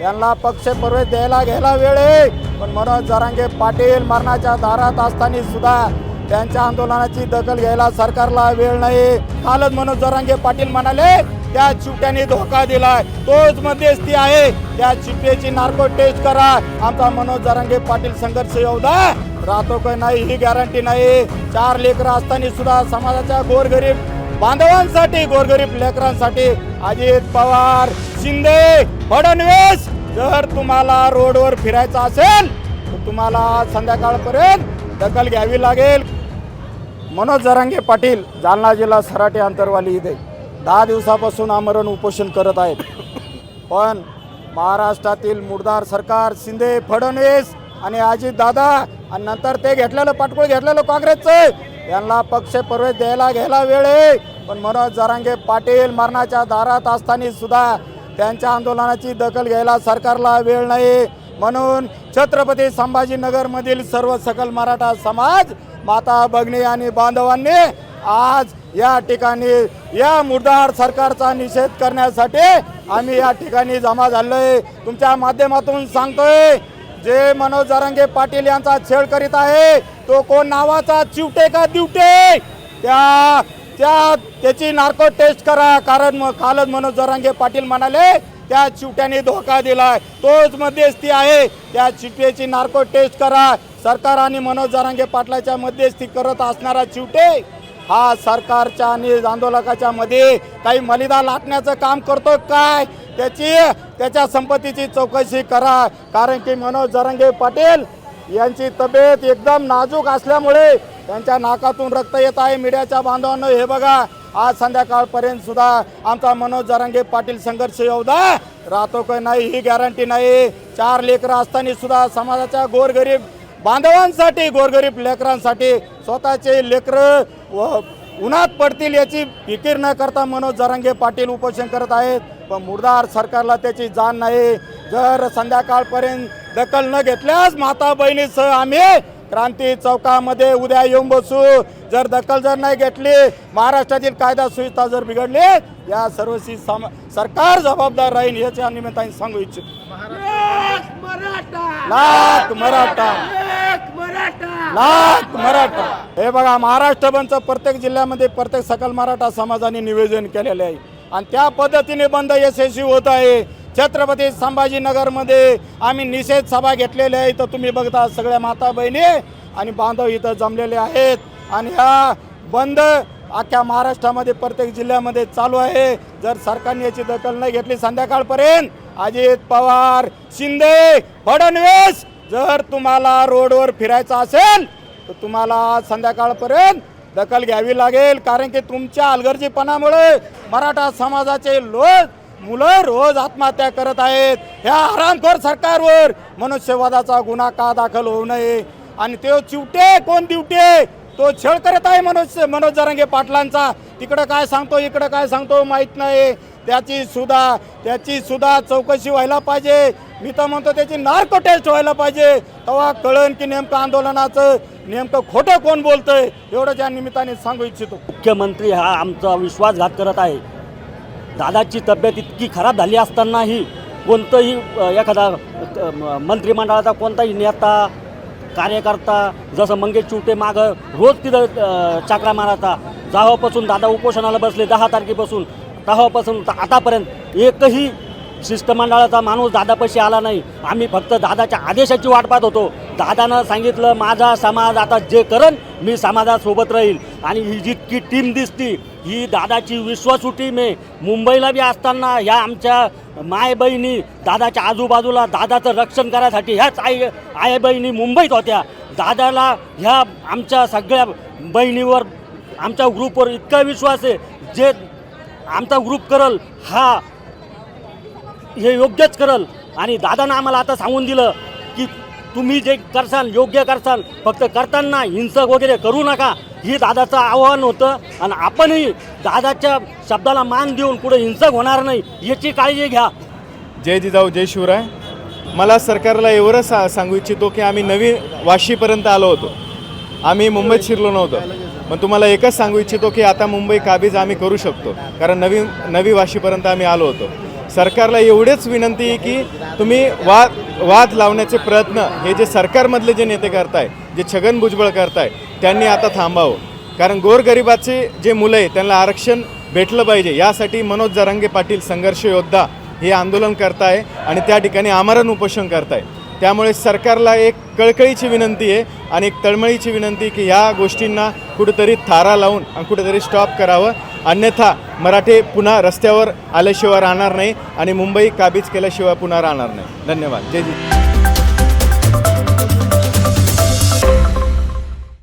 यांना पक्ष प्रवेश द्यायला घ्यायला वेळ आहे. पण मनोज जरांगे पाटील मरणाच्या दारात असताना सुद्धा त्यांच्या आंदोलनाची दखल घ्यायला सरकारला वेळ नाही. कालच मनोज जरांगे पाटील म्हणाले त्या चिपट्याने धोका दिलाय. तोच मध्यस्थी आहे. त्या चिपट्याची नार्को टेस्ट करा. आमचा मनोज जरांगे पाटील संघर्ष योद्धा राहतो काय नाही ही गॅरंटी नाही. चार लेकरं असताना सुद्धा समाजाच्या गोरगरीब बांधवांसाठी गोरगरीब लेकरांसाठी अजित पवार शिंदे फडणवीस जर तुम्हाला रोडवर फिरायचं असेल तर तुम्हाला संध्याकाळपर्यंत दखल घ्यावी लागेल. मनोज जरांगे पाटील जालना जिल्हा सराटे अंतरवाली इथे. दहा दिवसापासून आमरण उपोषण करत आहेत. पण महाराष्ट्रातील मुडदार सरकार शिंदे फडणवीस आणि अजित दादा आणि नंतर ते घेतलेलं पाठबळ घेतलेलं काँग्रेसचं यांना पक्ष प्रवेश द्यायला घ्यायला वेळ आहे. पण मनोज जरांगे पाटील मरणाच्या दारात असताना सुद्धा त्यांच्या आंदोलनाची दखल घ्यायला सरकारला वेळ नाही. म्हणून छत्रपती संभाजीनगरमधील सर्व सकल मराठा समाज माता भगिनी आणि बांधवांनी आज या ठिकाणी या मुरदार सरकारचा निषेध करण्यासाठी आम्ही या ठिकाणी जमा झालोय. तुमच्या माध्यमातून सांगतोय जे मनोज जरांगे पाटील यांचा छेड करीत आहे तो कोण नावाचा चिवटे का दिवटे? त्या त्या त्याची नार्को टेस्ट करा. कारण मग कालच मनोज जरांगे पाटील म्हणाले त्या चिवट्याने धोका दिलाय. तोच मध्यस्थी आहे. त्या चिवट्याची नार्को टेस्ट करा. सरकार आणि मनोज जरांगे पाटलाच्या मध्यस्थी करत असणारा चिवटे हा सरकारच्या आणि आंदोलकाच्या मध्ये काही मलिदा लाटण्याचं काम करतो काय? त्याची त्याच्या संपत्तीची चौकशी करा. कारण की मनोज जरांगे पाटील यांची तब्येत एकदम नाजूक असल्यामुळे त्यांच्या नाकातून रक्त येत आहे. मीडियाच्या बांधवांनो हे बघा. आज संध्याकाळपर्यंत सुद्धा आमचा मनोज जरांगे पाटील संघर्ष योद्धा राहतो का नाही ही गॅरंटी नाही. चार लेकरं असताना सुद्धा समाजाच्या गोरगरीब बांधवांसाठी गोरगरीब लेकरांसाठी स्वतःचे लेकरं व उन्हात पडतील याची फिकीर न करता मनोज जरांगे पाटील उपोषण करत आहेत. पण मुरदार सरकारला त्याची जाण नाही. जर संध्याकाळपर्यंत दखल न घेतल्यास माता बहिणीसह आम्ही क्रांती चौकामध्ये उद्या येऊन बसू. जर दखल जर नाही घेतली महाराष्ट्रातील कायदा सुव्यवस्था जर बिघडली या सर्वशी सरकार जबाबदार राहील याच्या निमित्ताने सांगू इच्छितो. लाख मराठा! लाख मराठा! हे बघा महाराष्ट्र बंदचं प्रत्येक जिल्ह्यामध्ये प्रत्येक सकल मराठा समाजाने निवेदन केलेले आहे. आणि त्या पद्धतीने बंद यशस्वी होत आहे. छत्रपती संभाजीनगरमध्ये आम्ही निषेध सभा घेतलेल्या आहे. तर तुम्ही बघता सगळ्या माता बहिणी आणि बांधव इथं जमलेले आहेत. आणि ह्या बंद अख्ख्या महाराष्ट्रामध्ये प्रत्येक जिल्ह्यामध्ये चालू आहे. जर सरकारने याची दखल नाही घेतली संध्याकाळपर्यंत अजित पवार शिंदे फडणवीस जर तुम्हाला रोडवर फिरायचं असेल तर तुम्हाला संध्याकाळपर्यंत दखल घ्यावी लागेल. कारण की तुमच्या अलगर्जीपणामुळे मराठा समाजाचे लोक मुलं रोज आत्महत्या करत आहेत. ह्या आरामखोर सरकारवर मनुष्यवादाचा गुन्हा का दाखल होऊ नये? आणि ते चिवटे कोण दिवटे? तो छळ करत आहे मनोज मनोज जरांगे पाटलांचा. तिकडं काय सांगतो इकडं काय सांगतो माहीत नाही. त्याची सुद्धा त्याची सुद्धा चौकशी व्हायला पाहिजे. मी तर म्हणतो त्याची नार्को टेस्ट व्हायला पाहिजे. तेव्हा कळण की नेमकं आंदोलनाचं नेमकं खोटं कोण बोलतंय? एवढं त्या निमित्ताने सांगू इच्छितो. मुख्यमंत्री हा आमचा विश्वासघात करत आहे. दादाची तब्येत इतकी खराब झाली असतानाही कोणतंही एखादा म- मंत्रिमंडळाचा कोणताही नेता कार्यकर्ता जसं मंगेश चिवटे मागं रोज तिथं चाकरा मारायचा. जेव्हापासून दादा उपोषणाला बसले दहा तारखेपासून. तेव्हापासून आतापर्यंत एकही शिष्टमंडळाचा माणूस दादापाशी आला नाही. आम्ही फक्त दादाच्या आदेशाची वाट पाहत होतो. दादानं सांगितलं माझा समाज आता जे करण मी समाजासोबत राहील. आणि ही जितकी टीम दिसती ही दादाची विश्वासू टीम आहे मुंबईला बी असताना ह्या आमच्या माय बहिणी दादाच्या आजूबाजूला दादाचं रक्षण करायसाठी ह्याच आई आई बहिणी मुंबईत होत्या. दादाला ह्या आमच्या सगळ्या बहिणीवर आमच्या ग्रुपवर इतका विश्वास आहे जे आमचा ग्रुप करल हा हे योग्यच करल. आणि दादानं आम्हाला आता सांगून दिलं की तुम्ही जे करसाल योग्य करसाल फक्त करताना हिंसक वगैरे करू नका. ही दादाचं आव्हान होतं. आणि आपणही दादाच्या शब्दाला मान देऊन पुढे हिंसक होणार नाही याची काळजी घ्या. जय जिजाऊ जय शिवराय. मला सरकारला एवढं सा सांगू इच्छितो की आम्ही नवी वाशीपर्यंत आलो होतो. आम्ही मुंबईत शिरलो नव्हतो. पण तुम्हाला एकच सांगू इच्छितो की आता मुंबई काबीज आम्ही करू शकतो. कारण नवी नवी वाशीपर्यंत आम्ही आलो होतो. सरकारला एवढेच विनंती आहे की तुम्ही वाद वाद लावण्याचे प्रयत्न हे जे सरकारमधले जे नेते करताय जे छगन भुजबळ करताय त्यांनी आता थांबावं. कारण गोरगरिबाचे जे मुलं आहे त्यांना आरक्षण भेटलं पाहिजे. यासाठी मनोज जरांगे पाटील संघर्ष योद्धा हे आंदोलन करताय आणि त्या ठिकाणी आमरण उपोषण करताय. त्यामुळे सरकारला एक कळकळीची विनंती आहे आणि एक तळमळीची विनंती की ह्या गोष्टींना कुठेतरी थारा लावून आणि कुठेतरी स्टॉप करावं. अन्यथा मराठे पुन्हा रस्त्यावर आल्याशिवाय राहणार नाही आणि मुंबई काबीज केल्याशिवाय पुन्हा राहणार नाही. धन्यवाद. जय जी